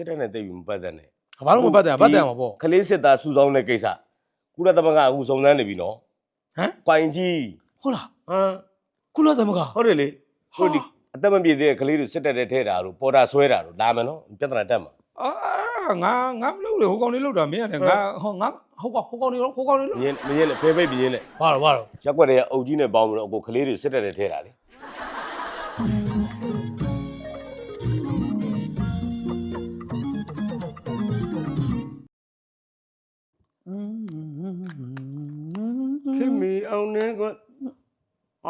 စစ်တပ်နဲ့တိတ်ပြီးမပတ်သက်နဲ့ဘာလို့မပတ်တယ်ပတ်တယ်မှာပေါ့ ခလေးစစ်သားစုဆောင်းတဲ့ကိစ္စကုလသမဂ္ဂအခုစုံစမ်းနေပြီနော်ဟမ်ကွိုင်ကြီးဟုတ်လားဟမ်ကုလသမဂ္ဂ ဟုတ်တယ်လေဟာဟိုဒီအသက်မပြည့်သေးတဲ့ကလေးတွေစစ်တပ်တဲ့ထဲတာတို့ပေါ်တာဆွဲတာတို့လာမယ်နော်ပြဿနာတက်မှာ အာငါငါမလုပ်လေဟိုကောင်လေးလုပ်တာမင်းရတယ်ငါဟောငါဟိုကောင်ဟိုကောင်လေးဟိုကောင်လေးလုပ်မြင်းမြင်းနဲ့ဖဲဖိတ်ပြင်းနဲ့ဘာလို့ဘာလို့ရက်ွက်တွေကအုပ်ကြီးနဲ့ပေါင်းပြီးတော့အခုကလေးတွေစစ်တပ်တဲ့ထဲတာလေ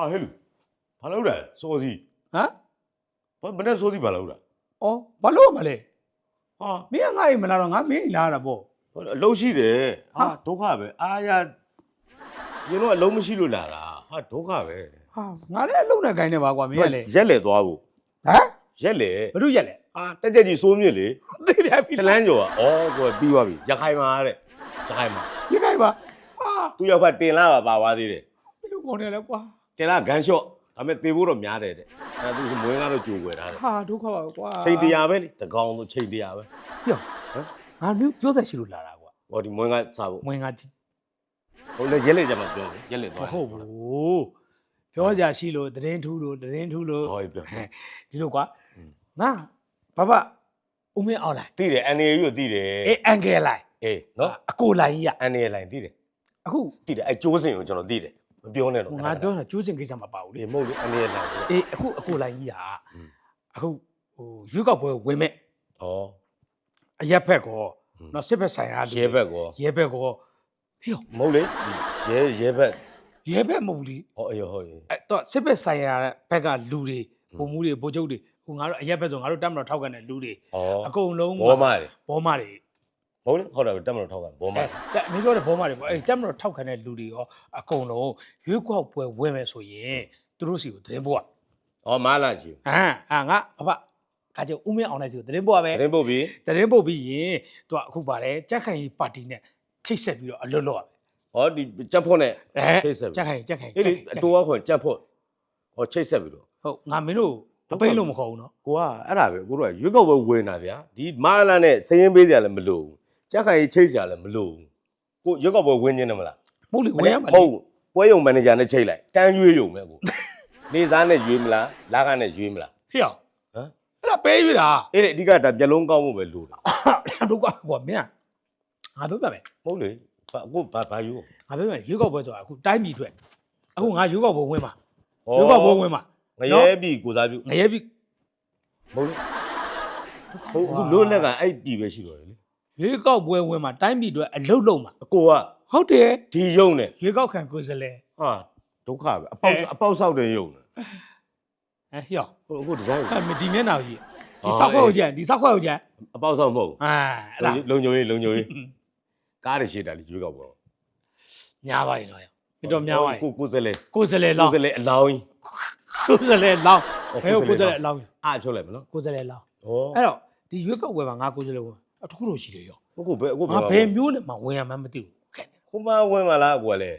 ဟာဟဲ့လူဘာလုပ်လဲစောစီဟမ်ဘာမနဲ့စောစီဘာလုပ်လဲအော်ဘာလို့မလဲဟာမင်းကငါ့အိမ်မလာတော့ငါမင်းအိမ်လာတာပေါ့အလုံးရှိတယ်ဟာဟာဒုက္ခပဲအာရညတော့အလုံးမရှိလို့လာတာဟာဒုက္ခပဲဟာငါလည်းအလုံးနဲ့ခိုင်းနေပါကွာမင်းကလည်းရက်လေသွားဖို့ဟမ်ရက်လေဘလို့ရက်လဲအာတက်ကြက်ကြီးစိုးမြင့်လေသိပြပြီတလန်းကျော်อ่ะဩကိုယ်ပြီးသွားပြီရခိုင်မှာတဲ့ရခိုင်မှာရခိုင်ပါဟာသူရောက်ဖက်တင်လာပါပါသွားသေးတယ်ဘလို့ကောင်းနေလဲကွာ တင်လာဂန်ရှော့ဒါပေမဲ့သေဖို့တော့များတယ်တဲ့အဲသူမွေးကားတော့ကြိုွယ်ထားတယ်ဟာဒုက္ခပါကွာချိန်တရားပဲလေတကောင်ဆိုချိန်တရားပဲပြောငါမျိုးပြောသက်ရှိလို့လာတာကွာဟောဒီမွေးကားစားဖို့ဝင်ငါဟိုလေရက်လေကြမှာပြောတယ်ရက်လေမသွားဟုတ်ဘူးပြောကြရှိလို့တရင်ထူးလို့တရင်ထူးလို့ဟောပြောဟဲ့ဒီလိုကွာอืมငါဘဘဦးမင်းအောင်လိုက်တိတယ်အန်နေယူတိတယ်အေးအန်ကယ်လိုက်အေးနော်အကိုလိုက်ကြီးရအန်နေလိုင်းတိတယ်အခုတိတယ်အဲကျိုးစင်ကိုကျွန်တော်တိတယ် မပြောနဲ့တော့ငါပြောတာကျိုးစင်ကိစ္စမပါဘူးလေမဟုတ်လို့အနေနဲ့လာဘူးအေးအခုအခုလိုက်ကြီးอ่ะအခုဟိုရွေးကောက်ပွဲဝင်မဲ့ဩအရက်ဖက်ကောနော်စစ်ဖက်ဆိုင်ရာရဲဘက်ကောရဲဘက်ကောဟိမဟုတ်လေရဲရဲဘက်ရဲဘက်မဟုတ်လေဟောအေးဟောအေးအဲ့တော့စစ်ဖက်ဆိုင်ရာဘက်ကလူတွေပုံမှုတွေဗိုလ်ချုပ်တွေဟိုငါတို့အရက်ဘက်ဆိုငါတို့တက်မတော်ထောက်ကန်တဲ့လူတွေအကုန်လုံးဘောမာတွေဘောမာတွေ ဟုတ်လေဟုတ်တယ်တက်မလို့ထောက်ကဘောမအဲတက်မင်းပြောတဲ့ဘောမတွေပေါ့အဲတက်မတော်ထောက်ခံတဲ့လူတွေရောအကုန်လုံးရွေးကောက်ပွဲဝင်မယ်ဆိုရင်သူတို့စီကိုသတင်းပို့ရဩမာလာကြီးအာအာငါအဖခါကျဦးမင်းအောင်လိုက်စီကိုသတင်းပို့ရပဲတရင်ပုတ်ပြီးသတင်းပို့ပြီးရင်သူကအခုပါတယ်ကြက်ခိုင်ကြီးပါတီနဲ့ချိတ်ဆက်ပြီးတော့အလွတ်လွတ်ရဟောဒီကြက်ဖို့နဲ့အဲချိတ်ဆက်ကြက်ခိုင်ကြက်ခိုင်အေးလေအတူအခွန်ကြက်ဖို့ဟောချိတ်ဆက်ပြီးတော့ဟုတ်ငါမင်းတို့အပိတ်လို့မခေါ်ဘူးနော်ကိုကအဲ့ဒါပဲကိုတို့ကရွေးကောက်ပွဲဝင်တာဗျာဒီမာလာနဲ့စရင်ပေးစရာလည်းမလိုဘူး ကြက်ခိုင်ကြီးချိတ်စရာလည်းမလိုဘူးကိုရွေးကောက်ပွဲဝင်ခြင်းတယ်မလားမဟုတ်လေဝင်ရမှာဟုလေတ်ပွဲရုံမန်နေဂျာနဲ့ချိတ်လိုက်တန်းရွေးရုံပဲကိုနေစားနဲ့ရွေးမလားလာကနဲ့ရွေးမလားဟေ့အောင်ဟမ်အဲ့ဒါပေးရတာအဲ့ဒီအဓိကဒါမျက်လုံးကောင်းဖို့ပဲလိုတယ်တို့ကဟိုမင်းငါပြောပြမယ်မဟုတ်လေဘာကိုဘာဘာယူငါပြောပြမယ်ရွေးကောက်ပွဲဆိုတာအခုတိုင်းပြည်အတွက်အခုငါရွေးကောက်ပွဲဝင်မှာဟောရွေးကောက်ပွဲဝင်မှာငရဲပြီကိုစားပြုငရဲပြီမဟုတ်လေဟုတ်အခုလို့လက်ကအဲ့ပြီပဲရှိတော့တယ်လေ ရွေးကောက်ပွဲဝင်မှာတိုင်းပြည်အတွက်အလုတ်လုံးမှာအကိုကဟုတ်တယ်ဒီယုံနဲ့ရွေးကောက်ခံကိုယ်စားလှယ်ဟာဒုက္ခပဲအပေါက်အပေါက်ဆောက်တဲ့ယုံနဲ့ဟဲ့ဟေ့အောင်ဟိုအခုဒီဇိုင်းအဲ့မဒီမျက်နှာကိုကြည့်ဟောဒီဆောက်ခွက်ကိုကြည့်ဒီဆောက်ခွက်ကိုကြည့်အပေါက်ဆောက်မဟုတ်အာအဲ့ဒါလုံညုံရေးလုံညုံရေးကားရရှိတာလေရွေးကောက်ပေါ့များပါရင်တော့ပြတော့များပါရင်ကိုကိုစလဲကိုယ်စားလှယ်ကိုလောင်းစလဲအလောင်းကြီးကိုယ်စားလှယ်လောင်းဟောဘယ်ကိုကိုယ်စားလှယ်လောင်းအားဖြုတ်လိုက်မနော်ကိုယ်စားလှယ်လောင်းဟောအဲ့တော့ဒီရွေးကောက်ပွဲမှာငါကိုယ်စားလှယ်ဝင် အတခုတော့ရှိတယ်ရောဟုတ်ကိုဘယ်အခုငါဘယ်မျိုးနဲ့မှဝင်ရမှန်းမသိဘူးခက်တယ်ခုမဝင်မလားကိုကလေ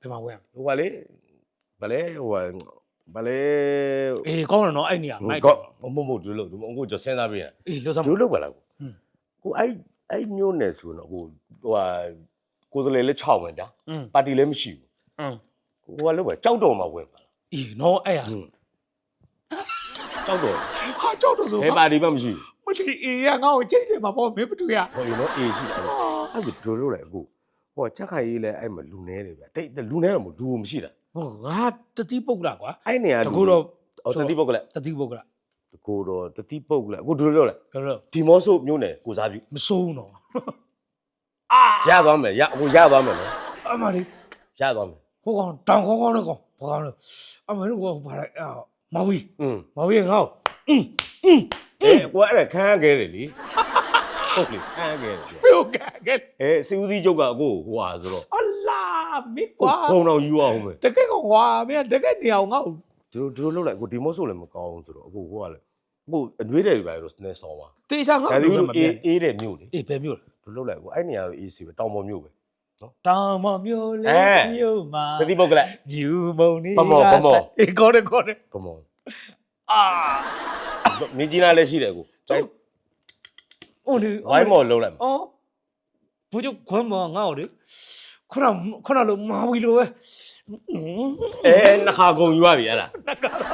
ဘယ်မှာဝင်ရမလဲဟိုကလေဘလဲဟိုဘလဲအေးကောင်းတယ်နော်အဲ့နေရာဟိုမိုက်ကောမမမဒီလိုဒီအခုကျွန်တော်စဉ်းစားပြီးရအေးလောစမ်းဒီလိုပါလားကိုကိုအဲ့အဲ့မျိုးနဲ့ဆိုတော့ကိုဟိုဟာကိုယ်စလေလည်း6ပဲဗျာပါတီလည်းမရှိဘူးအင်းကိုကလို့ပဲကြောက်တော်မှာဝင်ပါလားအေးနော်အဲ့ဟာကြောက်တော်ဟာကြောက်တော်ဆိုဘယ်ပါတီမှမရှိဘူး မလီအေးရငါ့ကိုချိန်တယ်မှာပေါ့မင်းမတူရဟိုရင်တော့အေးရှိတယ်အဲ့ဒါအဲ့ဒါဒိုလို့လေအခုဟိုချက်ခိုင်ကြီးလဲအဲ့မှာလူနေတယ်ဗျတိတ်လူနေတော့မလူမရှိတာဟုတ်ငါတတိပုတ်လာကွာအဲ့နေရာတကူတော့ဟောတတိပုတ်ကလေတတိပုတ်လာတကူတော့တတိပုတ်ကလေအခုဒိုလို့လေဘယ်လိုဒီမော့ဆိုမျိုးနယ်ကိုစားပြုမစိုးဘူးနော်အာရသွားမယ်ရအခုရသွားမယ်နော်အမလေးရသွားမယ်ဟိုကောင်တောင်ခေါင်းခေါင်းနဲ့ကောင်ဘာကောင်လဲအမလေးကဘာလဲအာမောင်ကြီးอืมမောင်ကြီးငါ့ကိုအင်းအင်း အေးကိုအဲ့ဒါခန်းခဲ့တယ်လေဟုတ်လေခန်းခဲ့တယ်ပြုတ်ကကဲအဲစီဦးစီးချုပ်ကအခုဟိုဟာဆိုတော့အလာမိကိုကွာခုံတော်ယူအောင်မယ်တကယ်ကောင်ကွာမင်းတကယ်နေအောင်ငါ့ကိုဒီလိုဒီလိုလုပ်လိုက်အခုဒီမော့ဆိုလည်းမကောင်းဘူးဆိုတော့အခုဟိုကလေအခုအနှွေးတယ်ပဲလို့နည်းဆောင်ပါတေချာငါ့ဒါကိုဒီလုံးမပြအေးတ်အေးတဲ့မြို့လေအေးဘယ်မျိုးလဲဒီလိုလုပ်လိုက်အခုအဲ့နေရာကိုအေးစီပဲတောင်ပေါ်မြို့ပဲ တောင်မမျိုးလေအဲမြို့မှာတတိပုတ်ကလေမြူမုံနေပမောပမော အေးကောတယ်ကောတယ်ကမောအာ မြင်းကြီးနားလည်းရှိတယ်အခုကျုပ်အိုးလေဝိုင်းမော်လုံးလိုက်မှာအော်ဘုချုပ်ခွမ်းမငါ့ကိုလေခုနခုနလိုမာဝီလိုပဲအဲနှခါကုံယူရပြီအဲ့ဒါ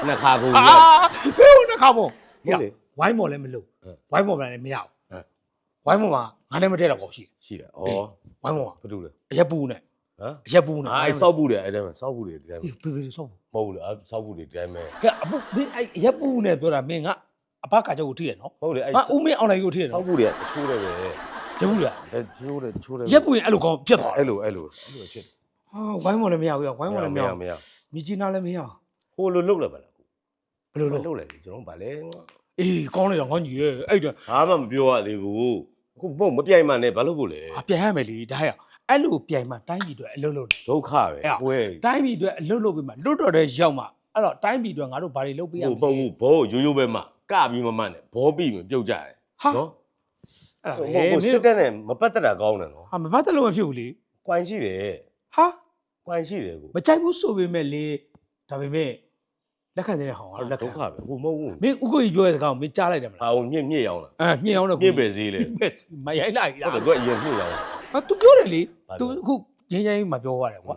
နှခါကုံယူအာရပြီဘယ်နှခါမောဟုတ်လေဝိုင်းမော်လည်းမလို့ဟမ်ဝိုင်းမော်လည်းမရဟမ်ဘူးဝိုင်းမော်မှာငါနဲ့မတည့်တော့ကောရှိရှိတယ်ဩဝိုင်းမော်ကဘာတူလဲအရက်ပူနဲ့ဟမ်အရက်ပူနဲ့အာအဲ့စောက်ဘူးတယ်အဲ့ဒါမှစောက်ဘူးတယ်ဒီတိုင်းဟေးဘေးဘေးဆောက်မဟုတ်ဘူးလားစောက်ဘူးတယ်ဒီတိုင်းပဲဟဲ့အပူမင်းအဲ့အရက်ပူနဲ့ပြောတာမင်းက အဘကာချုပ်ကိုထိရနော်ဟုတ်တယ်အဲ့ငါဦးမင်းအောင်လိုက်ကိုထိရစောနော်က်ဘူးတယ်တချိုးတယ်ပဲကျဘူးလားအဲချိုးတယ်ချိုးတယ်ရက်ပူရင်အဲ့လိုကောင်းဖြစ်သွားအဲ့လိုအဲ့လိုအဲ့လိုဖြစ်ဟာဝိုင်းမော်လည်းမရဘူးဝိုင်းမော်လည်းမရမရဘူးမရမြကြီးနားလည်းမရဟိုလိုလုတ်လိုက်ပါလားဘယ်လိုလုပ်လုတ်လိုက်လေကျွန်တော်ဗာလဲအေးကောင်းလိုက်တော့ငါညီရဲ့အဲ့ဒါဘာမှမပြောရသေးဘူးအခုမဟုတ်မပြိုင်မှနဲ့ဘာလို့ဖို့လဲအပြန်ရမယ်လေဒါရအဲ့လိုပြိုင်မှတိုင်းပြည်အတွက်အလုပ်လုပ်တယ်ဒုက္ခပဲအဲ့ဒါကိုယ်တိုင်းပြည်အတွက်အလုပ်လုပ်ပြီးမှလွတ်တော်တဲ့ရောက်မှအဲ့တော့တိုင်းပြည်အတွက်ငါတို့ဘာတွေလုပ်ပေးရမဟိုလဲ ပုံဘူးဘောရိုးရိုးပဲမှ ကပြီးမမှန်နဲ့ဘောပြီးမပြုတ်ကြတယ်ဟာနော်အဲ့ဒါဟိုလေစစ်တက်နဲ့မပတ်သက်တာကောင်းတယ်နော်ဟာမပတ်သက်လို့မဖြစ်ဘူးလေကွိုင်းရှိတယ်ဟာကွိုင်းရှိတယ်ကိုမကြိုက်ဘူးဆိုပေမဲ့လေဒါပေမဲ့လက်ခံတဲ့ဟောင်းအဲ့လက်ဒုခံက္ခပဲကိုမဟုတ်ဘူးမင်းဥက္ကိုကြီးပြောတဲ့စကားကိုမင်းကြားလိုက်တယ်မလားဟာဟိုမြင့်မြင့်ရောင်းလားအဲညှင်အောင်တော့မြင့်ပဲဈေးလေညှင်မရိုင်းလိုက်ဟုလားတ်တယ်သူကအရင်မြင့်ရောင်းတာ ဟာ तू ပြောတယ်လေ तू အခုရင်းရင်းမှာပြောရတယ်ကွာ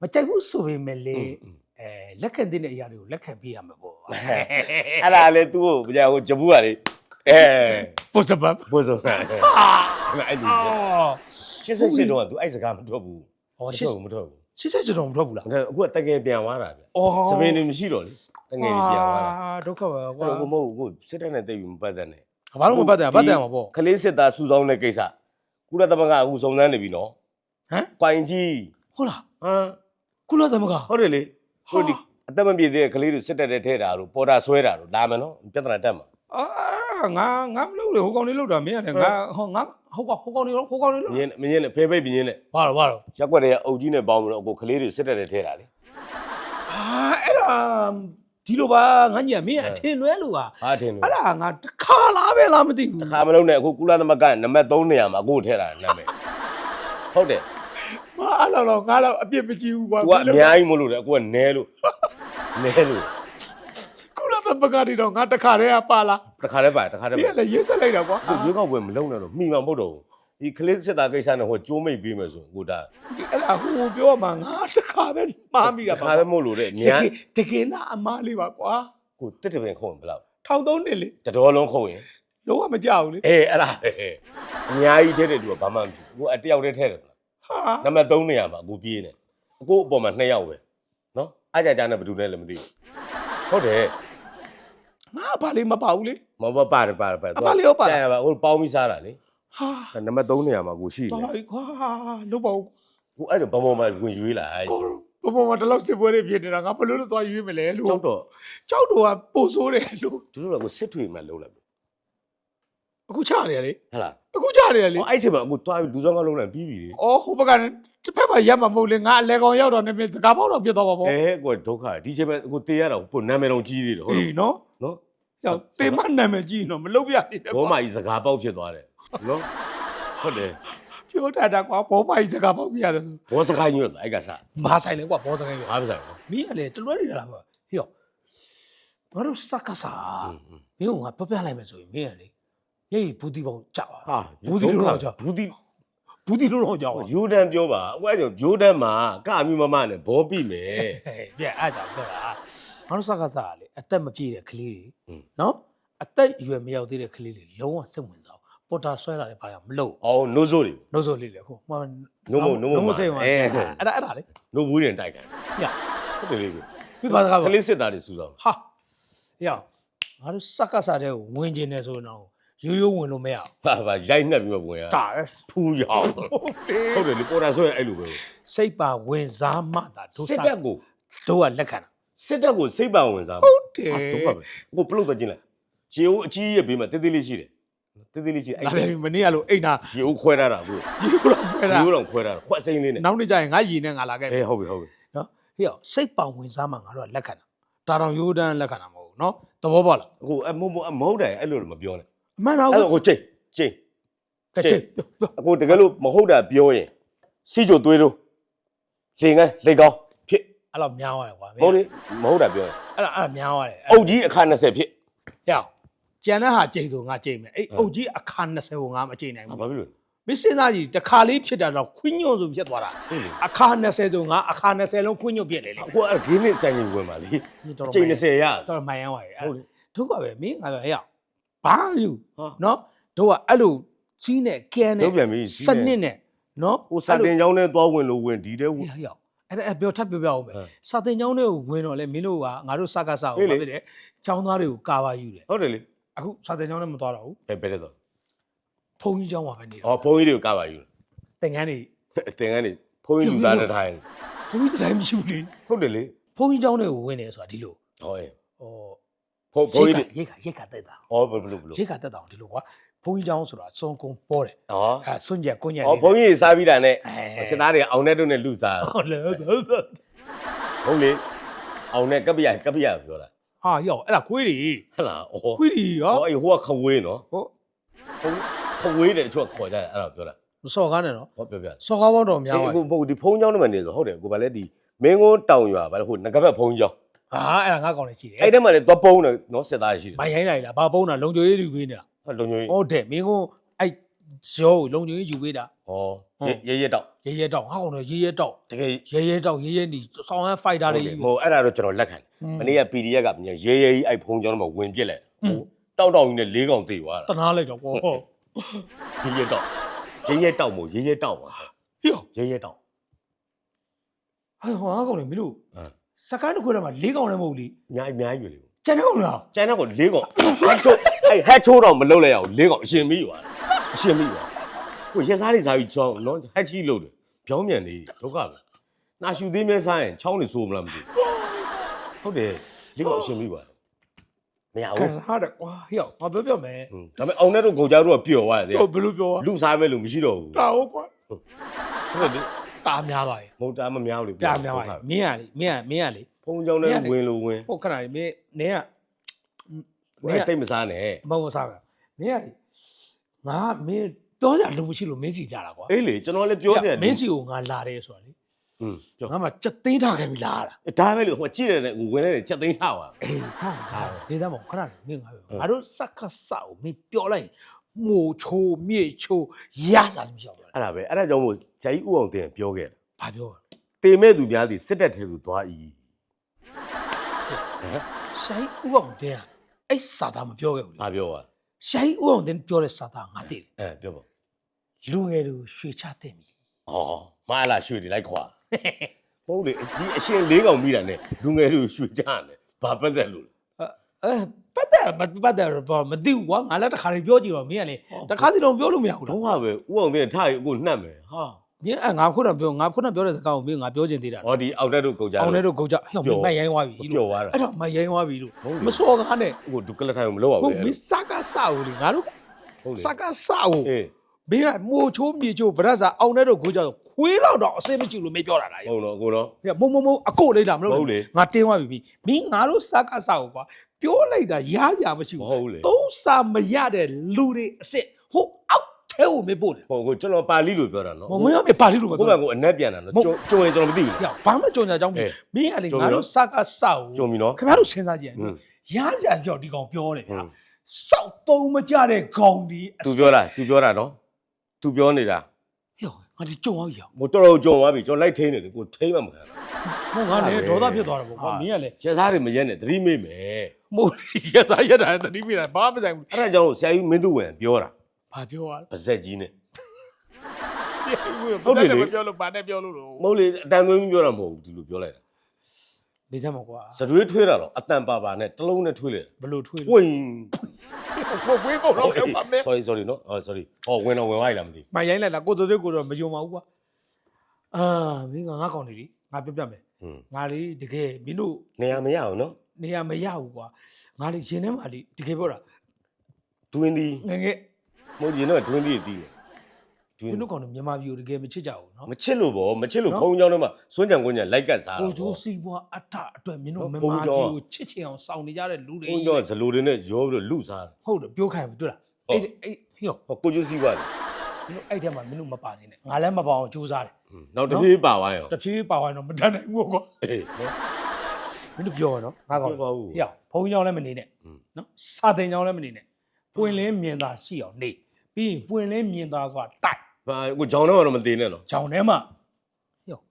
မကြိုက်ဘူးဆိုပေမဲ့လေ อืม အဲလက်ခံတဲ့အရာတွေကိုလက်ခံပေးရမှာပေါ့အဲ့ဒါလေသူ့ကိုကြာဟိုဂျပူကလေအဲပိုစပတ်ဘုဇုံကအာအဲ့ဒီရှစ်စစ်စစ်တော့သူအဲ့စကားမထွက်ဘူးဟောမရှစ်ထွက်ဘူးမထွက်ဘူးရှစ်ဆက်ကြတော့မထွက်ဘူးလားအခုကတကယ်ပြန်သွားတာဗျအော်စပင်းနေမရှိတော့လေတကယ်ပြန်သွားတာအာဒုက္ခပဲကွာအဲ့တော့မဟုတ်ဘူးကိုစစ်တပ်နဲ့တိတ်ပြီးမပတ်သက်နဲ့ဘာလို့မပတ်တယ်ပတ်တယ်မှာပေါ့ကလေးစစ်သားစုဆောင်းတဲ့ကိစ္စကုလသမဂ္ဂအခုစုံစမ်းနေပြီနော်ဟမ်ကွိုင်ကြီးဟုတ်လားဟမ်ကုလသမဂ္ဂဟုတ်တယ်လေဟာဟု တ်ဒီအသက်မပြည့်သေးတဲ့ကလေးတွေစစ်တပ်တဲ့ထဲတာတို့ပေါ်တာဆွဲတာတို့လာမယ်နော်ပြဿနာတက်မှာအာငါငါမလုပ်လေဟိုကောင်လေးလုပ်တာမင်းကလည်းငါဟောငါဟိုကောင်ဟိုကောင်လေးဟိုကောင်လေးလုပ်မြင်းမြင်းနဲ့ဖေးဖိတ်ပြင်းနဲ့ဘာလို့ဘာလို့ရက်ွက်တွေကအုပ်ကြီးနဲ့ပေါင်းပြီးတော့အခုကလေးတွေစစ်တပ်တဲ့ထဲတာလေအာအဲ့ဒါဒီလိုပါငါညီကမင်းကအထင်လွဲလို့ပါဟာထင်လို့အဲ့ဒါငါတစ်ခါလားပဲလားမသိဘူးခါမလုံးနဲ့အခုကုလသမဂ္ဂနံပါတ်3နေရာမှာအခုထဲတာနာမည်ဟုတ်တယ် မအဲ့လိုတော့ငါတော့အပြစ်မကြည့်ဘူးကွာသူကအများကြီးမလို့တယ်အခုကနဲလို့နဲလို့ကုလသမဂ္ဂတွေတော့ငါတစ်ခါတည်းကပါလားတခါတည်းပါတခါတည်းဒီပါကလည်းရေးဆက်လိုက်တာကွာအခုရွေးကောက်ပွဲမလုံးနဲ့တော့မှီမှာမဟုတ်တော့ဘူးဒီကလေးစစ်သားကိစ္စနဲ့ဟိုကျိုးမိတ်ပေးမယ်ဆိုရင်ကိုဒါအဲ့ဒါဟိုပြောမှာငါတစ်ခါပဲမှားမိတာတပါခါပဲမဟုတ်လို့တဲ့တညာကယ်တကယ်နာအမားလေးပါကွာကိုတစ်တပင်ခုံဘယ်လောက်ထောင်သုံးနှစ်လေတတော်လုံးခုံရင်လုံးဝမကြောက်ဘူးလေ အေးအဲ့ဒါပဲအများကြီးထဲတဲ့သူကဘာမှမဖြစ်ဘူးကိုအတယောက်တည်းထဲတယ်ဟာ နံပါတ်3နေရာမှာအခုပြေးနေအခုအပေါ်မှာ2ယောက်ပဲနော်အားကြကြနဲ့ဘယ်သူလဲလည်းမသိဘူးဟုတ်တယ်ငါဘာလေးမပါဘူးလေမဟုတ်ပါပါတယ်ပါတယ်ပါတယ်အမလေးဟုတ်ပါလားကြာပါဟိုပေါင်းပြီးစားတာလေဟာနံပါတ်3နေရာမှာကိုရှိပါနေပါပြီကွာလုံးပါဦးကိုအဲ့ဒါဘုံဘုံမှာဝင်ရွေးလာအဲ့ကိုဘဘမတလောက်စစ်ပွဲတွေဖြစ်နေတာငါဘယ်လိုလုပ်သွားရွေးမလဲလို့ကျောက်တော့ကြောက်တော့ကပို့ဆိုးတယ်လို့သူတို့ကကိုစစ်ထွေမှလုံးလိုက်ပြီ အခုချရတယ်လေဟဟလားအခုချရတယ်လေအော်အဲ့ချိန်မှာအခုတွားပြီးလူစောင်းကလုံးလိုက်ပြီးပြီလေအော်ဟိုဘက်ကလည်းတစ်ဖက်မှာရက်မှာမဟုတ်လေငါအလဲကောင်ရောက်တော့နေပြီစကားပေါက်တော့ပြတ်သွားပါပေါ့အဲကိုဒုက္ခဒီချိန်မှာအခုတေးရတော့ပိုနာမည်တော်ကြီးသေးတယ်ဟုတ်အေးနော်နော်ကြောက်တေမနာမည်ကြီးနော်မလုပ်ပြသေးတယ်ဘောမကြီးစကားပေါက်ဖြစ်သွားတယ်နော်ဟုတ်တယ်ပြောတာတာကွာဘောပါကြီးစကားပေါက်ပြရတယ်ဆိုဘောစကားညွတ်အဲ့ကစားမာဆိုင်လေကွာဘောစကားရဘာမဆိုင်ဘူးမင်းကလေတလွဲနေတာလားပေါ့ဟေ့ရောငါတို့စက္ကစားอืมမင်းကငါပြပြလိုက်မယ်ဆိုရင်မင်းကလေ ရေးဘူးတီပေါင်းကြောက်ဟာဘူးတီလို့တော့ကြောက်ဘူးဒီဘူးတီလို့တော့ကြောက်ပါယူဒန်ပြောပါအခုအဲ့ကြောင့်ယူဒန်မှာကမိမမနဲ့ဘောပိမယ်ဟဲ့ပြအဲ့ကြောင့်ပြောတာငါတို့စက္ကစားလေအသက်မပြည့်တဲ့ကလေးတွေဟွန်းနော်အသက်အရွယ်မရောက်သေးတဲ့ကလေးတွေလုံးဝစိတ်ဝင်စားဘူးပေါ်တာဆွဲတာလည်းဘာရမလို့အော်နိုးစိုးတွေနှုတ်ဆိုလေးလေအခုမှနို့မို့နို့မို့စိတ်ဝင်အဲအဲ့ဒါအဲ့ဒါလေနိုးဘူးရင်တိုက်ကန်ညဟုတ်တယ်လေကိုပြပါစကားပါကလေးစစ်သားတွေစုဆောင်ဟာရငါတို့စက္ကစားတဲ့ကိုဝင်ကျင်နေဆိုရင်တော့ ရိုးရိုးဝင်လို့မရဘူးဟာဗာရိုက်နှက်ပြီးမှဝင်ရဒါပဲဖူးရအောင်ဟုတ်တယ်ဟုတ်တယ်လေပေါ်တာဆိုရင်အဲ့လိုပဲစိတ်ပါဝင်စားမှတာတို့စစ်စတပ်ကိုတို့ကလက်ခံတာစစ်တပ်ကိုစိတ်ပဝင်စားဟုတ်တယ်ဒုက္ခပဲကိုပလုတ်တော့ကျင်းလိုက်ရေဦးအကြီးရဲ့ဘေးမှာတေးသေးလေးရှိတယ်တေးသေးလေးရှိတယ်ဒါပဲမနေ့ကလို့အိတ်နာရေဦးခွဲထားတာကိုကြီးတော့ခွဲတာရေဦးတော့ခွဲထားတာခွက်စိမ့်လေးနဲ့နောက်နေ့ကျရင်ငါရည်နဲ့ငါလာခဲ့ပြီအေးဟုတ်ပြီဟုတ်ပြီနော်ဟေ့အောင်စိတ်ပါဝင်စားမှငါတို့ကလက်ခံတာဒါတော့ရိုးတန်းလက်ခံတာမဟုတ်ဘူးနော်သဘောပေါက်လားအခုအမဟုတ်မဟုတ်တယ်အဲ့လိုတော့မပြောနဲ့ အမှန်တော့အဲ့တော့ကိုချိန်ချိန်ကဲချေပြောအခုတကယ်လို့မဟုတ်တာပြောရင်စီကြိုသွေးတော့လင်ကလေကောင်းဖြစ်အဲ့တော့များသွားတယ်ကွာမဟုတ်လေမဟုတ်တာပြောရင်အဲ့ဒါအဲ့ဒါများသွားတယ်အုတ်ကြီးအခါ20ဖြစ်ဟေ့အောင်ကျန်တဲ့ဟာကြိတ်ဆိုငါကြိတ်မယ်အဲ့အုတ်ကြီးအခါ20ကိုငါမကြိတ်နိုင်ဟာဘူးဘာဖြစ်လို့မင်းစဉ်းစားကြည့်တစ်ခါလေးဖြစ်တာတော့ခွင်းညွန့်ဆိုဖြစ်သွားတာဟေးလေအခါ20ဆိုငါအခါ20လုံးခွင်းညွန့်ပြစ်လေလေအခုအဲ့ဂိမ်းနဲ့ဆိုင်ကြီးဝင်ပါလေတော်အချိန်20ရတော်မိုင်ရမ်းသွားပြီဟုတ်လေဒုက္ခပဲမင်းငါပြောဟဲ့ ဘာယူဟာနော်တို့ကအဲ့လိုကြီးနဲ့ကဲနဲ့လုံးပြန်ပြီစနစ်နဲ့နော်ဟိုစာတင်ကျောင်းနဲ့သွားဝင်လို့ဝင်ဒီတဲ့ဟေ့ဟေ့အဲ့ဒါအဲ့ပြောထပ်ပြောပြအောင်ပဲဟမ်စာတင်ကျောင်းတွေကိုဝင်တော့လေမင်းတို့ကငါတို့စကားစအောင်ဟေ့လေဘာဖြစ်လဲကျောင်းသားတွေကိုကာပါယူတယ်ဟုတ်တယ်လေအခုစာတင်ကျောင်းနဲ့မသွားတော့ဘူးဘယ်ဘယ်တော့ဖုန်းကြီးကျောင်းမှာပဲနေတာဟောဘုန်းကြီးတွေကိုကပါယူသင်္ကန်းတွေအတင်ကနေဘုန်းကြီးလူသားတဲ့ထိုင်ဘုန်းကြီးတိုင်းမရှိဘူးလေဟုတ်တယ်လေဘုန်းကြီးကျောင်းတွေကိုဝင်တယ်ဆိုတာဒီလိုဟောအေးဟော ဘုန်းဘုန်းကြီးရိတ်ခါရိတ်ခါတက်တာဩဘလူဘလူရိတ်ခါတက်တာကိုဒီလိုကွာဘုန်းကြီးကျောင်းဆိုတာအစွန်ကုန်ပေါ်တယ်ဩအဲဆွန့်ကြက်ကွန့်ကြက်ဩဘုန်းကြီးစားပြီးတာနဲ့ရှင်သားတွေအောင်တဲ့တို့နဲ့လူစားဟုတ်လေဟုတ်ဟုတ်ဟုတ်လေအောင်နဲ့ကပ္ပရကပ္ပရပြောတာဟာရောအဲ့ဒါခွေးတွေဟလာဩခွေးတွေရောဩအေးဟိုကခဝေးနော်ဟုတ်ခဝေးတယ်အချို့ခေါ်ကြတယ်အဲ့ဒါပြောတာမစော်ကားနဲ့နော်ဟုတ်ပြောပြစော်ကားပေါင်းတော့များပါဘူးအခုဒီဘုန်းကြီးကျောင်းထဲမှာနေဆိုဟုတ်တယ်ကိုဗာလဲဒီမင်းကုန်းတောင်ရွာဗာလဲဟိုငကဘက်ဘုန်းကြီးကျောင်း ဟာအဲ့ဒါငါကောင်နေရှိတယ်အဲ့ထဲမှာလည်းသွားပုံးတယ်နော်စစ်သားရှိတယ်မိုင်ရိုင်းနိုင်လားဘာပုံးတာလုံချိုရေးယူပေးနေတာဟာလုံညိုကြီးဟုတ်တယ်မင်းကအဲ့ရောကိုလုံချိုရေးယူပေးတာဩရဲရဲတောက်ရဲရဲတောက်ငါကောင်နေရဲရဲတောက်တကယ်ရဲရဲတောက်ရဲရဲနီဆောင်းဟန်ဖိုက်တာတွေမဟုတ်အဲ့ဒါတော့ကျွန်တော်လက်ခံတယ်မနေ့က PDF ကမြန်ရဲရဲကြီးအဲ့ဖုန်းကျောင်းတော့ဝင်ပြစ်လိုက်တောက်တောက်ကြီးနဲ့လေးကောင်သေးသွားတာတနာလိုက်တော့ပေါ့ရဲရဲတောက်ရဲရဲတောက်မို့ရဲရဲတောက်ပါဟေ့ရဲရဲတောက်ဟာကောင်နေမင်းတို့ စကိုင်းတစ်ခွဲထဲမှာ၄ကောင်လည်းမဟုတ်လေအများအများကြီးပဲလေကျန်တဲ့ကောင်လားကျန်တဲ့ကောင်လေးကောင်ဟက်ချိုးအဲ့ဟက်ချိုးတော့မလုပ်လိုက်ရအောင်လေးကောင်အရှင်မိသွားတယ်အရှင်မိသွားကိုရက်စားလေးစားပြီးချောင်းနော်ဟက်ချီလုပ်တယ်ပြောင်းမြန်လေးဒုက္ခပဲနာရှူသေးမဲစားရင်ချောင်းနေစိုးမလားမသိဘူးဟုတ်တယ်လေးကောင်အရှင်မိသွားတယ်မရခံဘူးထားတယ်ကွာဟေ့ငါပြောပြမယ်ဟွန်းဒါပေမဲ့အောင်တဲ့တို့ကိုကြောက်တို့ကပျော်သွားတယ်တော့ဘယ်လိုပြောလူစားမဲ့လူမရှိတော့ဘူးတာဟုတ်ကွာဟုတ်တယ် တာများပါရဲ့မဟုတ်တာမများဘူးလေပြများပါရဲ့မင်းကလေမင်းကမင်းကလေဖုန်းကြောင်းနဲ့ဝင်လို့ဝင်ဟုတ်ခဏလေးမင်းနင်းကဝဲတိတ်မစားနဲ့မဟုတ်စားပါမင်းကလေငါမင်းပြောကြလုံးမရှိလို့မင်းစီကြတာကွာအေးလေကျွန်တော်လည်းပြောတယ်မင်းစီကိုငါလာတယ်ဆိုတာလေဟွန်းပြောငါမှစက်သိန်းထားခဲ့ပြီလာတာဒါပဲလေဟိုကြည့်တယ်နဲ့ဝင်နေတယ်ချက်သိမ်းထားပါအေးထားထားနေသားမောင်ခဏလေးမင်းငါပြောဟုတ်ငါတို့စက်ခတ်ဆောက်မင်းပြောလိုက်ရင် မို့ချိုးမြေချိုးရစားမရှိအောင်ပြောတယ်အဲ့ဒါပဲအဲ့ဒါကြောင့်မို့ဂျာကြီးဥအောင်တင်ပြောခဲ့တယ်ဘာပြောလဲတေမဲ့သူများသည်စစ်တပ်ထဲသို့သွား၏ဟမ်ဆိုင်ဥအောင်တဲ့အဲ့စာသားမပြောခဲ့ဘူးလေငါပြောပါဆိုင်ဥအောင်တဲ့ပြောတဲ့စာသားငါသိတယ်အဲပြောပါလူငယ်တို့ရွှေချတဲ့ပြီဩမအလားရွှေတွေလိုက်ခွာဟုတ်လေဒီအရှင်လေးကောင်မိတာနဲ့လူငယ်တို့ရွှေကြတယ်ဘာပတ်သက်လို့လဲ အဲပတ်တယ်မပတ်တယ်တော့မသိဘူးကွာငါလည်းတစ်ခါလေးပြောကြည့်တော့မင်းကလေတစ်ခါစီတော့ပြောလို့မရဘူးတော့တော့ဟာပဲဥအောင်တင်ထားရအခုနှက်မယ်ဟာမင်းအဲငါခုနကပြောငါခုနကပြောတဲ့စကားကိုမင်းငါပြောချင်သေးတာဟောဒီအောက်တက်တို့ကုန်ကြအောင်တဲ့တို့ကိုကြဟောမမိုက်ရိုင်းသွားပြီပျော်သွားတာအဲ့တော့မိုက်ရိုင်းသွားပြီလို့ဟုတ်လေမစော်ကားနဲ့အခုဒုက္ကလထိုင်ကိုမလုပ်ရဟုဘူးတ်မလေင်းစကားစကိုလေငါတို့ဟုတ်လေစကားစကိုအေးမင်းကမိုးချိုးမြေချိုးဗရက်စာအောင်တဲ့တို့ကိုကြ ခွေးတော့တော့အစိမ့်မရှိလို့မင်းပြောတာလားဟုတ်တော့ကိုတော့မုံမုံမုံအကိုလေးလာမလို့ဟုတ်လေငါတင်းသွားပြီမင်းငါတို့စကားစကိုကွာပြောလိုက်တာရားရမရှိမဘူးဟုတ်လေသုံးစာမရတဲ့လူတွေအစ်စ်ဟိုအောက်ထဲကိုမပို့တယ်ဟိုကိုကျွန်တော်ပါဠိလိုပြောတာနော်မမင်းကပါဠိလိုမကိုပြောယ့်ဘက်ကိုအနက်ပြန်တာနော်ကျုံကျုံရင်ကျွန်တော်မသိဘူးရဘာမှကြုံကြအကြောင်းအေးမင်းကလေကြုံပြီငါနော်တို့စကားစကိုကျုံပြီနော်ခင်ဗျားတို့စဉ်းစားကြည့်ရဟွအောင်န်းရားစရာကြောက်ဒီကောင်ပြောတယ်ဟွဗျာန်းစောက်သုံးမကြတဲ့ကောင်ဒီအသူပြောတာသူပြောတာနော်သူပြောနေတာဟေ့ ငါဒီကြုံအောင်ရအောင်ဟိုတော်တော်ကြုံသွားပြီကျွန်တော်လိုက်ထိန်းနေတယ်ကိုထိန်းမှမခံဘူးဟိုငါလည်းဟုတ်ဒေါပါပဲသဖြစ်သွားတာပေါ့ကွာမင်းကလည်းရစားတွေမရက်နဲ့သတိမေ့မယ်မို့ရစားရတာတတိမိတာဘာမှမဆိုင်ဘူးအဲ့ဒါကြောင့်ဆရာကြီးမင်းသူဝင်ပြောတာဘာပြောရလဲပါဇက်ကြီးနဲ့ဟုတ်တယ်လေပြောလို့ဘာနဲ့ပြောလို့လို့မဟုတ်လေအတန်သွင်းပြီးပြောတာမဟုတ်ဘူးဒီလိုပြောလိုက်တာ နေကြမှာကွာစတွေးထွေးတာတော့အတန်ပါပါနဲ့တစ်လုံးနဲ့ထွေးလိုက်ဘလို့ထွေးတာလို့ဝင်ကိုပွေးကုန်တော့ပြောပါမယ် sorry sorry နော်အော် sorry ဟောဝင်တော့ဝင်သွားပြီလားမသိမရိုင်းလိုက်လားကိုစိုးစိုးကိုတော့မယုံပါဘူးကွာအာမင်းကငါကောင်နေလေငါပြောပြမယ်ဘူးငါလေတကယ်မင်းတို့နေရာမရအောင်နော်နေရာမရဘူးကွာငါလေရင်ထဲမှာလေတကယ်ပြောတာတွင်းဒီငယ်ငယ် မဟုတ်ရင်တော့တွင်းဒီတီးတယ် ဒီမင်းတို့ကောင်တို့မြန်မာပြည်ကိုတကယ်မချစ်ကြဘူးနော်မချစ်လို့ဗောမချစ်လို့ဘုံကြောင်းထဲမှာစွန့်ကြံကွင်းကြံလိုက်ကတ်စားတာကိုဗော ကျိုးစီးပွားအထအတွက်မင်းတို့မြန်မာပြည်ကိုချစ်ချင်အောင်စောင့်နေကြတဲ့လူတွေဘုံကြီးကြောင့်ဇလိုတွေနဲ့ရောပြီးတော့လူစားတယ် ဟုတ်တယ်ပြောခိုင်းပြီတွေ့လားဟုတ် အဲ့ဒီအဲ့ဟေ့ဟောကိုကျိုးစီးပါတယ်မင်းတို့အဲ့ထဲမှာမင်းတို့မပါနေနဲ့ငါလည်းမပါအောင်ကြိုးစားတယ်နောက်တစ်ပြေးပါသွားရောတဖြည်းဖြည်းပါသွားရင်တော့မတတ်နိုင်ဘူးကွာအေး မင်းတို့ပြောရနော်ငါကောင်ပြောပါဦးဟေ့ဘုံကြောင်လည်းမနေနဲ့อืม နော်စာသင်ကြောင်လည်းမနေနဲ့ပွင့်လင်းမြင်သာရှိအောင်နေပြီးရင်ပွင့်လင်းမြင်သာစွာတိုက် ဘာကိုဂျောင်းတော့တော့မသေးနဲ့နော်ဂျောင်ထဲမှာ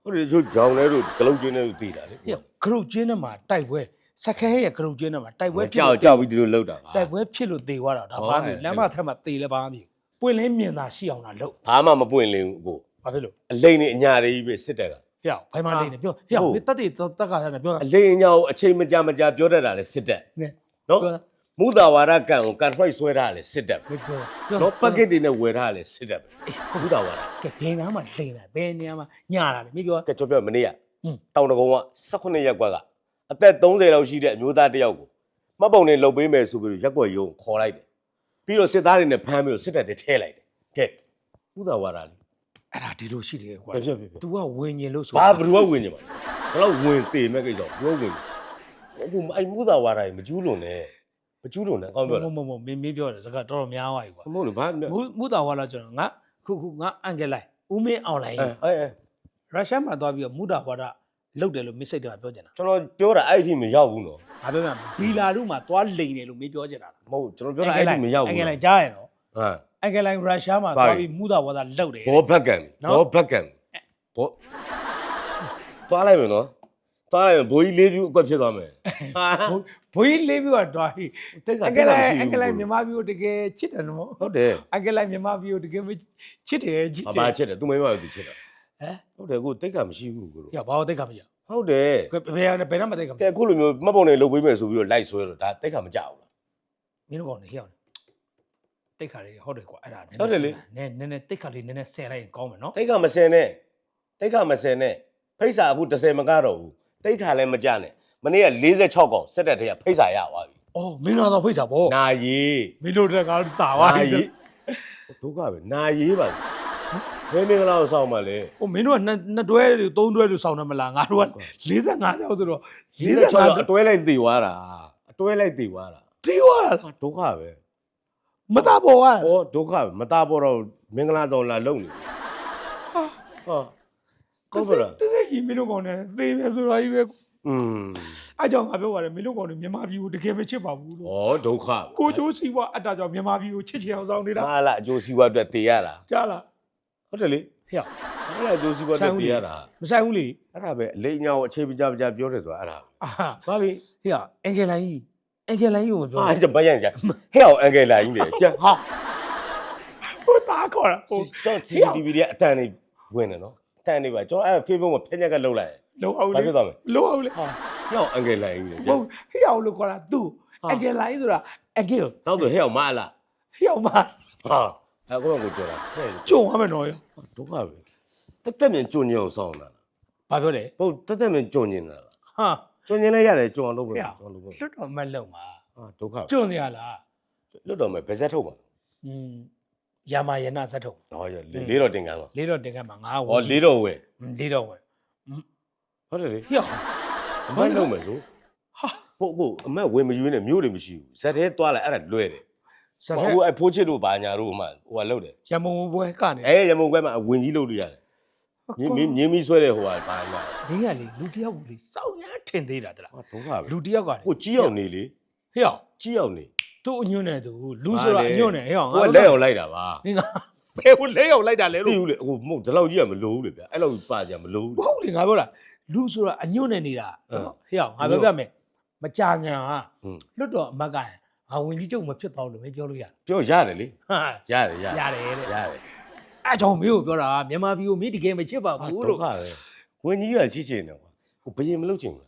ဟုတ်တယ်ချို့ဂျောင်းလဲတို့ဂလုတ်ကျင်းလဲတို့သေးတာလေဟေ့ခရုတ်ကျင်းထဲမှာတိုက်ပွဲစက်ခဲရဲ့ခရုတ်ကျင်းထဲမှာတိုက်ပွဲဖြစ်ကြောက်လို့ကြောက်ပြီးဒီလိုလောက်တာပါတိုက်ပွဲဖြစ်လို့သေသွားတာဒါဟုတ်ဘာကဲ့မျိုးလမ်းမထက်မှာသေလဲဘာမျိုးပွင့်လင်းမြင်သာရှိအောင်လားလို့ဘာမှမပွင့်လင်းဘူးကိုဘာဖြစ်လို့အလိမ့်နဲ့အညာတွေကြီးပဲစစ်တပ်ကဟေ့ဖိုင်မလေးနဲ့ပြောဟေ့ဟုတ်မင်းတက်တဲ့တက်ကထားနေပြောအလိမ့်အညာကိုအချိန်မကြာမကြာပြောတတ်တာလေစစ်တပ်နဲနော်ပြော မူတာဝါဒကန်ကိုကန်ထရိုက်ဆွဲထားတာလေစစ်တပ်မပြောပြောနော်ပက်ကက်တွေနဲ့ဝယ်ထားတာလေစစ်တပ်မူတာဝါဒကဲဘယ်နားမှာလိန်တာဘယ်နေရာမှာညတာလဲမပြော ကဲကျွန်တော်ပြောမနေ့ကဟွန်း တောင်တကုံက18ရက်ကွက်ကအသက်30လောက်ရှိတဲ့အမျိုးသားတစ်ယောက်ကိုမှတ်ပုံနဲ့လုတ်ပေးမယ်ဆိုပြီးရက်ကွက်ရုံးခေါ်လိုက်တယ်ပြီးတော့စစ်သားတွေနဲ့ဖမ်းပြီးတော့စစ်တပ်တွေထဲလိုက်တယ်ကဲမူတာဝါဒလေ အဲ့ဒါဒီလိုရှိတယ်ကွာပြပြပြပြ तू ကဝင်ញင်လို့ဆိုဘာဘယ်သူကဝင်နေမှာဘယ်တော့ဝင်ပေမဲ့ကိစ္စဘယ်တော့ဝင်အခုအဲ့မူတာဝါဒကြီးမကျူးလွန်နဲ့ မကျူးလွန်နဲ့အကောင်းပြောမတာမမမင်းမင်းပြောတယ်စကားတော်တော်များသွားပြီကွာမဟုတ်လို့ဘာမူမူတာဝါလာကျွန်တော်ငါခုခုငါအန်ကယ်လိုက်ဦးမင်းအွန်လိုင်းအဲအဲအဲရုရှားမှာသွားပြီးတော့မူတာဝါဒလုတ်တယ်လို့မစ်စိတ်တယ်ပြောချင်တာကျွန်တော်ပြောတာအဲ့ဒီမရောက်ဘူးနော်ငါပြောမှာဘီလာတို့မှာသွားလိန်တယ်လို့မင်းပြောချင်တာလားမဟုတ်ကျွန်တော်ပြောတာအဲ့ဒီမရောက်အန်ဘူးကယ်လိုက်ကြားရနော်ဟမ်အန်ကယ်လိုက်ရုရှားမှာဘာသွားလဲပြီးမူတာဝါဒလုတ်တယ်ဘောဘက်ကန်နော်ဘောဘက်ကန်ဘောသွားလိုက်မယ်နော်သွားလိုက်မယ်ဘိုးကြီးလေးပြူအကွက်ဖြစ်သွားမယ်ဟာ ဘွေးလေးပြီးတော့တွားပြီးတိတ်ကအန်ကယ်လိုက်အန်ကယ်လိုက်မြန်မာပြည်ကိုတကယ်ချစ်တယ်နော်ဟုတ်တယ်အန်ကယ်လိုက်မြန်မာပြည်ကိုတကယ်မချစ်တယ်ချစ်အတယ်ဘာချစ်တယ်သူမင်းမသူချစ်တာဟမ်ဟုတ်တယ်ကိုတိတ်ကမရှိဘူးကိုရဘာလို့တိတ်ခါမရဟုတ်တယ်ဘယ်ဘယ်နဲ့ဘယ်နဲ့မတိတ်ခါမကဲအခုလိုမျိုးမှတ်ပုံတွေလုပ်ပေးမယ်ဆိုပြီးတော့လိုက်ဆွဲတော့ဒါတိတ်ကမကြောက်ဘူးမင်းတို့ကောင်နေဟျောင်းတိတ်ခါလေးဟုတ်တယ်ကွာအဲ့ဒါဟုတ်တယ်လေနည်းနည်းနည်းတိတ်ခါလေးနည်းနည်းဆယ်လိုက်ရင်ကောင်းမယ်နော်တိတ်ကမစင်နဲ့တိတ်ကမစင်နဲ့ဖိတ်စာအခု30မကတော့ဘူးတိတ်ခါလည်းမကြနဲ့ မနေ့က46កောင်စက်တက်တည်းကဖိတ်စာရသွားပြီအော်မင်းကတော့ဖိတ်စာပေါ့နာရီမင်းတို့တက်ကတာသွားပြီရီဒုက္ခပဲနာရီပါဘယ်မင်္ဂလာကိုစောင့်မှလဲဟိုမင်းတို့ကနှစ်နှစ်တွဲတွေသုံးတွဲတွေစောင်းတယ်မလားငါတို့က45ကျောက်ဆိုတော့46 45အတွဲလိုက်တည်သွားတာအတွဲလိုက်တည်သွားတာတီးသွားလားဒုက္ခပဲမသားပေါ်ကဩဒုက္ခပဲမသားပေါ်တော့မင်္ဂလာတော်လာလုံနေဟာဟုတ်ပါလား တစက်ကြီးမင်းတို့ကောင်နဲ့သေပဲဆိုတော့ကြီးပဲ อืมအားကြောင့်ငါပြောပါတယ်မင်းတို့ကောင်တွေမြန်မာပြည်ကိုတကယ်မချစ်ပါဘူးလို့ဩဒုက္ခပဲကိုကျိုးစီးပွားအတ္တကြောင့်မြန်မာပြည်ကိုချစ်ချင်အောင်ဆောင်နေတာဟာလားအကျိုးစီးပွားအတွက်တည်ရတာကြားလားဟုတ်တယ်လေဟဲ့ဟာလားအကျိုးစီးပွားအတွက်တည်ရတာမဆိုင်ဘူးလေအဲ့ဒါပဲအလိအညာကိုအခြေပကြပကြပြောတယ်ဆိုတာအဲ့ဒါအာဘာပြီဟေ့အင်္ဂလိုင်းကြီးအင်္ဂလိုင်းကြီးကိုပြောဟာကြဘာရန်ကြဟဲ့အောင်အန်ဂယ်လာကြီးလေကြဟာဟိုတာခေါ်တာဟိုကျွန်တော် CCTV တွေကအတန်နေဝင်တယ်နော်အတန်နေပါကျွန်တော်အဲ့ Facebook မှာဖျက်ညက်ကလှုပ်လိုက် လုံးအောင်ဘာလေဖြစ်သွားမလဲလုံးအောင်လေဟာဟဲ့အောင်အန်ဂယ်လာကြီးလေဘုတ်ဟေ့အောင်လို့ခေါ်တာသူ့ဟာအင်္ဂလိုင်းဆိုတာအင်္ဂလတော့ဆိုဟဲ့အောင်မလားဟေ့အောင်မဟာအဲ့ကောကိုကြော်တာဟဲ့ကြုံရမယ်နော်ရောဒုက္ခပဲတက်တက်မြင်ကြုံညင်အောင်စောင်းတာဘာပြောလဲဟုတ်တက်တက်မြင်ကြုံညင်တာဟာကြုံညင်လည်းရတယ်ကြုံအောင်လုပ်ပါဟဲ့ကြုံအောင်လုပ်ပါလွတ်တော်မက်လုံးပါဟာဒုက္ခကြုံနေရလားလွတ်တော်မယ်ဗဇက်ထုတ်ပါอืมယာမယနာဇတ်ထုံဟောရလေးတော်တင်ကန်းပါလေးတော့တင်ကမှာငါဟောလေးတော်ဝယ်လေးတော့ဝင် ဟုတ်တယ်လေဟေ့အောင်အမတ်လုံးမယ်ဆိုဟာဟုတ်ကိုအမတ်ဝင်မယူနဲ့မျိုးတွေမရှိဘူးဇက်ထဲသွားလိုက်အဲ့ဒါလွဲတယ်ဇတ်ဟိုထဲအဖိုးချစ်တို့ဘာညာတို့မှဟိုကလှုပ်တယ်ရမုံပွဲကနေအဲရမုံကွဲမှာအဝင်ကြီးလှုပ်လို့ရတယ်မြင်းမြင်းမြင်းမီဆွဲတဲ့ဟိုကဘာညာမင်းကလေလူတယောက်ကိုလေစောင်းရမ်းထင်သေးတာတလားဟာဒုက္ခပဲလူတယောက်ကလေကိုကြီးအောင်နေလေဟေ့အောင်ကြီးအောင်နေသူ့အညွန့်နဲ့သူလူဆိုတာအညွန့်နဲ့ဟေ့အောင်ကိုကလက်အောင်လိုက်တာပါနင်ကဘယ်ကိုလဲရောက်လိုက်တာလဲသိလို့ဘူးလေအခုမဟုတ်ဒီလောက်ကြီးကမလိုဘူးလေဗျအဲ့လောက်ပါကြမလိုဘူးမဟုတ်လေငါပြောတာ လူဆိုတာအညွန့်နဲ့နေတာအင်းနော်ဟေ့အောင်ငါပြောပြမယ်မကြာငံဟာဟွန်းလွတ်တော်အမတ်ကငါဝင်ကြီးချုပ်မဖြစ်တော့လို့မင်းပြောလို့ရပြောရတယ်လေဟာရတယ်ရတယ်ရတယ်တဲ့ရတယ်အဲကြောင့်မင်းကိုပြောတာမြန်မာပြည်ကိုမင်းတကယ်မချစ်ပါဟာဘူးဒုလို့က္ခပဲဝင်ကြီးကချစ်ချင်တယ်ကွာကိုဘယင်မလုပ်ချင်ဘူး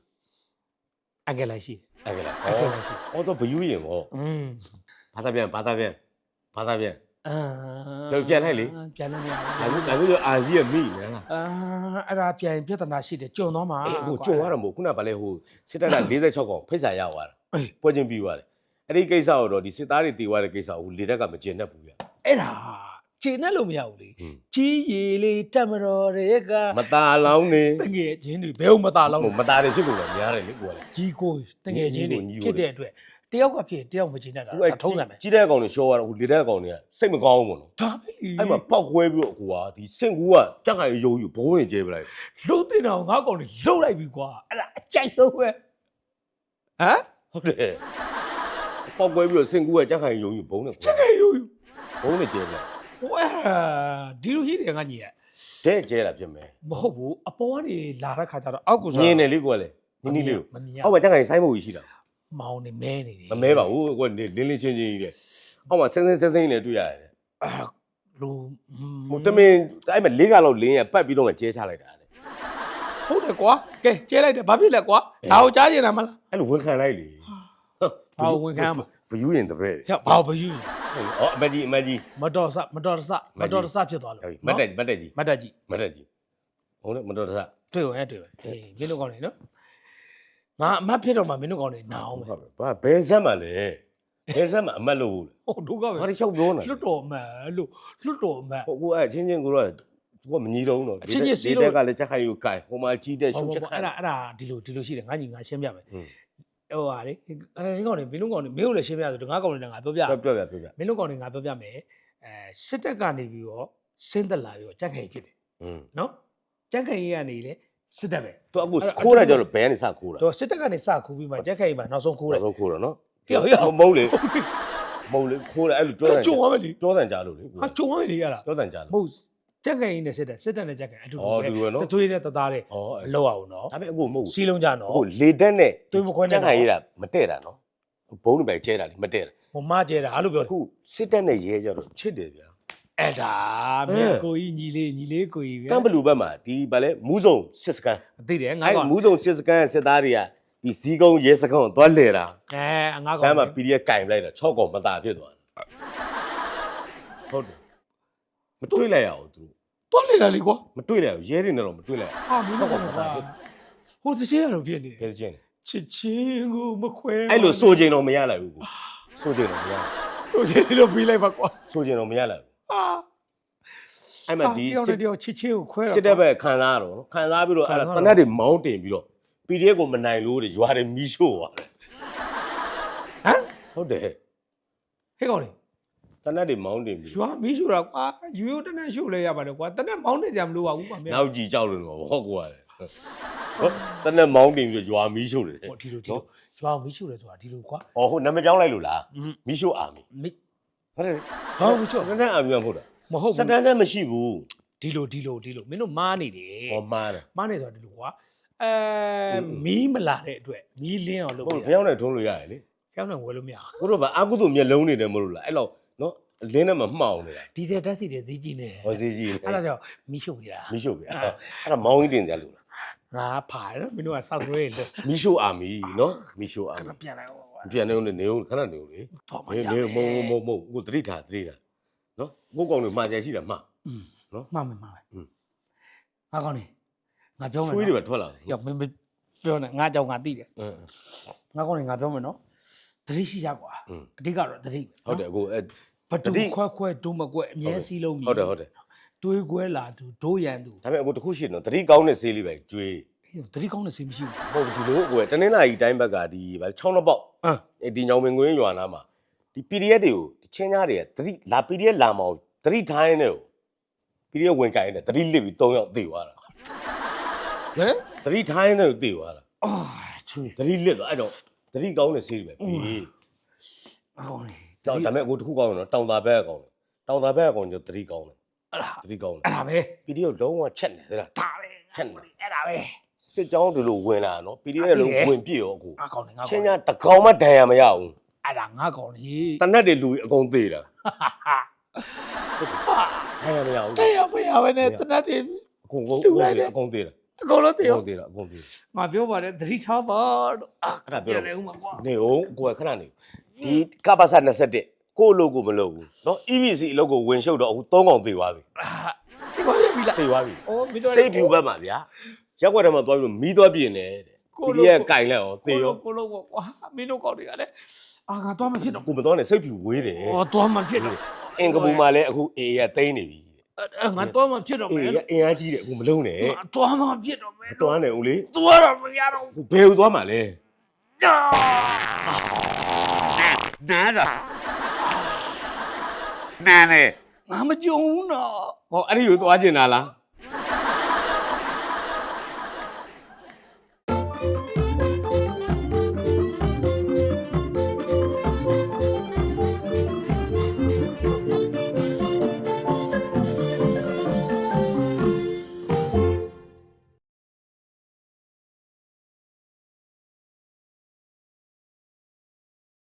အန်ကယ်လိုက်ရှိအဲ့ကလားအန်ကယ်ဩလိုက်ရှိဩတော့ဘယူရင်ဗောอืมဘာသာပြန်ဘာသာပြန်ဘာသာပြန် အာ တော့ပြန်လိုက်လေ ပြန်လို့မရ ဒါ ဘူး မျိုးဒါမျိုးဆိုအာဇီကမိနေလား အာအဲ့ဒါပြန်ပြဿနာရှိတယ်ကြုံတော့မှာ အေးဟိုကြုံရတော့မဟုတ်ခုနကဗလဲဟိုစစ်တပ်က46កောင်ဖိတ်စာရသွားတာ အေး ပွဲချင်းပြီးသွားတယ်အဲ့ဒီကိစ္စတော့ဒီစစ်သားတွေတီသွားတဲ့ကိစ္စကိုလေတက်ကမကျင်တတ်ဘူးဗျ အဲ့ဒါခြေနဲ့လို့မရဘူးလေ ဟွန်း ကြီးရည်လေးတက်မတော်တွေက မตาလောင်းနေ တငယ်ချင်းတွေဘယ်ဟုတ်မသားလောက် ဟိုမตาတွေဖြစ်ကုန်တာများတယ်လေကိုကလေ ကြီးကိုတငယ်ချင်းတွေ ညီကို ဖြစ်တဲ့အတွက် တယောက်ကဖြစ်တယောက်မချင်တတ်တာဟိုအဲ့ဒါထုံးစံပဲကြီးတဲ့ကောင်တွေရှော့ရတော့ဟိုလေတက်ကောင်တွေကစိတ်မကောင်းဘူးပေါ့နော်ဒါပဲလေအဲ့မှာပောက်ခွဲပြီးတော့ဟိုဟာဒီစင်ကူကကြက်ခိုင်ရုံယူဘိုးဝင်ကျဲပလိုက်လှုပ်တင်အောင်ငါကောင်တွေလှုပ်လိုက်ပြီကွာအဲ့ဒါအကြိုက်ဆုံးပဲဟမ်ဟုတ်တယ်ပေါက်ကွဲပြီးတော့စင်ကူကကြက်ခိုင်ယုံယူဘုံနဲ့ချက်ခဲ့ယူယူဘုံနဲ့ကျဲတယ်ဟိုအဲဒီလိုရှိတယ်ငါညီရဲ့တဲ့ကျဲတာဖြစ်မယ်မဟုတ်ဘူးအပေါ်ကနေလာတဲ့ခါကျတော့အောက်ကဆိုညင်းတယ်လေးကွာလေနီးနီးလေးကိုမမြင်ရအောက်ကကြက်ခိုင်ဆိုင်းဖို့ရှိတာ မောင်းနေမဲနေတယ်မမဲပါဘူးကွာလင်းလင်းချင်းချင်းကြီးတဲ့အောက်မှာဆင်းဆင်းဆင်းဆင်းနဲ့တွေ့ရတယ်အဲလူဟိုတမင်အဲ့မှာလေးကလောက်လင်းရပတ်ပြီးတော့မှကျဲချလိုက်တာတဲ့ဟုတ်တယ်ကွာကဲကျဲလိုက်တယ်ဘာဖြစ်လဲကွာဒါကိုကြားကျင်တာမလားအဲ့လိုဝန်ခံလိုက်လေဘာကိုဝန်ခံမှာဘယူရင်တပည့်ဟဲ့ဘာကိုဘယူဟောအမကြီးအမကြီးမတော်ဆမတော်ဆမတော်ဆဖြစ်သွားလို့မတ်တက်မတ်တက်ကြီးမတ်တက်ကြီးမတ်တက်ကြီးဟုတ်တယ်မတော်တဆတွေ့ဝင်တွေ့ဝင်အေးမင်းတို့ကောင်းနေနော် ငါအမတ်ဖြစ်တော့မှမင်းတို့ကောင်းနေနာအောင်ပဲ ဟုတ်ပါဘာဘယ်ဆက်မှလဲဘယ်ဆက်မှအမတ်လို့ ဟုတ်ဒုက္ခပဲ ဘာတွေလျှောက်ပြောနေ လွတ်တော်မှန်လို့လွတ်တော်မှန် ဟိုကိုအဲ့ချင်းချင်းကိုတော့ကိုကမညီတော့ဘူးနော် အချင်းချင်းစီးလို့ ဒီတက်ကလည်းချက်ခိုင်ကိုကင်ဟိုမှာကြီးတဲ့ ဟော ရှုပ် ဘော ချက်ခို အဲ့ င် ဒါအဲ့ဒါဒီလိုဒီလိုရှိတယ်ငါညီငါရှင်းပြမယ် อืม ဟိုဟာလေအဲဒီကောင်နေမင်းတို့ကောင်နေမင်းတို့လည်းရှင်းပြဆိုတော့ငါကောင်နေငါပြောပြ ပြောပြောပြပြောပြ မင်းတို့ကောင်နေငါပြောပြမယ်အဲစစ်တပ်ကနေပြီးတော့ဆင်းသက်လာပြီးတော့ကြက်ခိုင်ဖြစ်တယ် อืม နော်ကြက်ခိုင်ကြီးကနေလေ စစ်တပ်ပဲသူအခုခိုးတာကြတော့ဘယ်ကနေစခိုးတာတော့စစ်တပ်ကနေစခူးပြီးမှကြက်ခိုင်ကြီးမှနောက်ဆုံးခူးတယ်တော့ခိုးတော့နော်ဟေ့ဟေ့မုံလေမုံလေခိုးတယ်အဲ့လိုပြောတယ်ကြုံရမယ်လေပြောတယ်ကြားလို့လေဟာကြုံရမယ်လေအဲ့ဒါပြောတယ်ကြားမလို့ဟုတ်ကြက်ခိုင်ကြီးနဲ့စစ်တပ်စစ်တပ်နဲ့ကြက်ခိုင်အတူတူအော်တူတူပဲနော်တသွေးနဲ့တသားတဲ့ဩအဲ့မလောက်အောင်နော်ဒါပေမဲ့အခုမဟုတ်ဘူးစီးလုံးကြနော်အခုလေတက်နဲ့သွေးမခွဲနဲ့ချက်ခိုင်ရတာမတဲ့တာနော်ဘုံတွေပဲကျဲတာလေမတဲ့တာဟိုမကျဲတာအဲ့လိုပြောတယ်အခုစစ်တက်နဲ့ရဲကြတော့ချစ်တယ်ဗျာ အဲ့ဒါ ဟဲ့ မင်းကိုကြီးညီလေးညီလေးကိုကြီးပဲ ကမ်ဘလူဘက်မှာဒီဗာလဲမူးစုံစစ်စကန် သိတယ်ငါ အဲ့ ကောင် မူးစုံစစ်စကန်ရဲ့စစ်သားတွေကဒီဇီးကုန်းရဲစကန်ကိုသွားလဲတာ အဲငါ က ကောင် မ်းမှာ PDF ကင်ပလိုက်တာ6កောင်မตาဖြစ်သွားတယ်ဟုတ်တယ်မတွေးလိုက်ရအောင်သူ တွားလေတာလေကွာ မတွေးလိုက်အောင်ရဲတွေနဲ့တော့မတွေးလိုက်အောင် ဟာမင်းတို့ကဟိုတစ်ချင်းရတော့ဖြစ်နေ ကဲချင်း ချစ်ချင်းကိုမခွဲ အဲ့လိုစိုးချိန်တော့မရလိုက်ဘူးကိုစိုးချိန်တော့မရ ဆိုချင်းလို့ပြီးလိုက်ပါကွာ စိုးချိန်တော့မရလိုက်ဘူး ဟာ အဲ့မှာဒီတယောက်နဲ့တယောက်ချစ်ချင်းကိုခွဲစစ်တဲ့ဘက်ခံစားရတော့နော်ခံစားပြီးတော့အဲ့ဒါတနက်တွေမောင်းတင်ပြီးတော့ PDF ကိုမနိုင်လို့တွေရွာတွေမီးရှို့သွားတယ်ဟမ်ဟုတ်တယ်ဟဲ့ကောင်လေတနက်တွေမောင်းတင်ပြီးရွာမီးရှို့တာကွာယူယူတနက်ရှို့လဲရပါတယ်ကွာတနက်မောင်းနေကြမလို့ပါဘူးကွာမင်းနောက်ကြည့်ကြောက်လို့တော့ဟုတ်ကွာလေဟုတ်တနက်မောင်းတင်ပြီးတော့ရွာမီးရှို့တယ်ဟိုဒီလိုဒီလိုရွာမီးရှို့တယ်ဆိုတာဒီလိုကွာအော်ဟုတ်နာမည်ပြောင်းလိုက်လို့လားอืมမီးရှို့အာမီမီဟုတ်တယ်ခေါင်းမီးရှို့တနက်အာမီကမဟုတ်တာ မဟုတ်စဘူးတန်နဲ့မရှိဘူးဒီလိုဒီလိုဒီလိုမင်းတို့မားနေတယ်ဟောမှားတယ်မားနေဆိုတာဒီလိုကွာအဲอืมမီးမလာတဲ့အတွက်မီးလင်းအောင်လုပ်ဟုတ်ပြဘယ်ရောက်နဲ့ထုံးလို့ရတယ်လေကျောင်းနဲ့ဝယ်လို့မရဘူးဘုတို့ကအာကုသို့မျက်လုံးနေတယ်မလို့လားအဲ့လောက်နော်လင်းနဲ့မမှောင်နေတာဒီဇယ်ဓာတ်စီတွေဈေးကြီးနေတယ်ဟောစီကြီးအဲ့ဒါကြောင့်မီးရှို့ပြတာမီးရှို့ပြီအဲ့ဒါအဲ့ဒါမောင်းကြီးတင်ကြလို့လားငါဖာတယ်မင်းတို့ကစောက်တွဲလို့မီးရှို့အာမီနော်မီးရှို့အာခမီဏပြန်လိုက်အောင်ကွာပြန်နေဦးနေနေဦးခဏနေဦးလေတော့မနေရနေဘူးမုံမုံမုံကိုတတိထားတတိထား နော်ကိုကောင်တွေမှန်ကြရှိတာမှနော်မှန်မယ်မှန်မယ်ငါကောင်းနေငါပြောမယ်ချွေးတွေပဲထွက်လာတယ်ရောက်မင်းပြောနေငါကြောင်ငါတိတယ်အင်းငါကောင်းနေငါပြောမယ်နော်တတိရှိရကွာအဓိကတော့တတိဟုတ်တယ်အခုအဲဘဒူခွက်ခွက်ဒုမကွက်အမြဲစည်းလုံးကြီးဟုတ်တယ်ဟုတ်တယ်တွေးခွဲလာသူဒိုးရန်သူဒါပေမဲ့အခုတခုရှိတယ်နော်တတိကောင်းတဲ့ဈေးလေးပဲကျွေးတတိကောင်းတဲ့ဈေးမရှိဘူးဟုတ်ဒီလိုအကွယ်တနင်္လာရီတိုင်းဘက်ကဒီဗာ6နှစ်ပေါက်အဲဒီညောင်ပင်ကွင်းရွာနာမှာ ဒီ PDF တွေကိုဒီချင်းကြားတွေကတတိလာ PDF လာမအောင်တတိထိုင်းနေကို PDF ဝင်ကြိုင်းတယ်တတိလစ်ပြီး၃ယောက်သေသွားတာဟမ်တတိထိုင်းနေကိုသေသွားတာအာချွေတတိလစ်သွားအဲ့တော့တတိကောင်းတဲ့ဆေးတွေပဲပြီးငါကောင်းနေတော့ဒါပေမဲ့အခုတခုကောင်းတယ်နော်တောင်သာဘက်ကကောင်းတယ်တောင်သာဘက်ကကောင်းကျတတိကောင်းတယ်အဲ့ဒါတတိကောင်းတယ်အဲ့ဒါပဲ PDF လုံးဝချက်နေသလားဒါပဲချက်နေအဲ့ဒါပဲစစ်ကြောင်းဒီလိုဝင်လာနော် PDF လုံးဝင်ပြည့်ရောအခုငါကောင်းနေငါကောချင်းင်းညာတကောင်မှဒဏ်ရာမရဘူး အဲ့ဒါငါကောင်းနေ တနက်တွေလူကြီးအကုန်သေးတာ ဟာ ဒဏ်ရာမရဘူး တရားဖရပဲနဲ့တနတ်တွေ အကုန်ကုန် လူလိုက်တယ် အကုန်သေးတာ အကုန်လုံး အ တရော ကုန်သေးတာအကုန်သေးတာ ငါပြောပါတယ်သတိထားပါတော့အာ အဲ့ဒါပြော ပြန်နေဦးမှာကွာ နေဦးကိုယ်ကခဏနေဒီကပ္ပစ21ကိုယ့်အလုပ်ကိုမလုပ်ဘူးเนาะ EBC အလုပ်ကိုဝင်ရှုပ်တော့အခု3កောင်သေးသွားပြီ အာဒီကွာပြန်ပြီလား သေးသွားပြီ အော်မင်းတို့ စိတ်ဖြူဘက်မှာဗျာရက်ွက်ထဲမှာသွားပြီးတော့မီးသွားပြင်တယ်တဲ့ ဲ့ ကိုဒီလိုရဲ့ကင်လိုက်အောင်သေကိုရောလုံးကိုလုံးကွာမင်းတို့ကောင်းတွေကလည်းအာငါသွားမဖြစ်တော့ကိုမသွားနဲ့စိတ်ဖြူဝေးတယ်အော်သွားမဖြစ်တော့အင်ကပူမှာလည်းအခု A ရတိမ့်နေပြီအဲ့ငါသွားမဖြစ်တော့အေးမယ်ရအင်အားကြီးတယ်အခုမလုံးနဲ့ငါသွားမဖြစ်တော့မယ်မသွားနဲ့ဦးလေးသွားတော့မရတော့အခုဘယ်ကိုသွားမှာလဲကြာနားလားနားလေငါမကြုံဘူးနော်ဟောအဲ့ဒီကိုသွားကျင်တာလား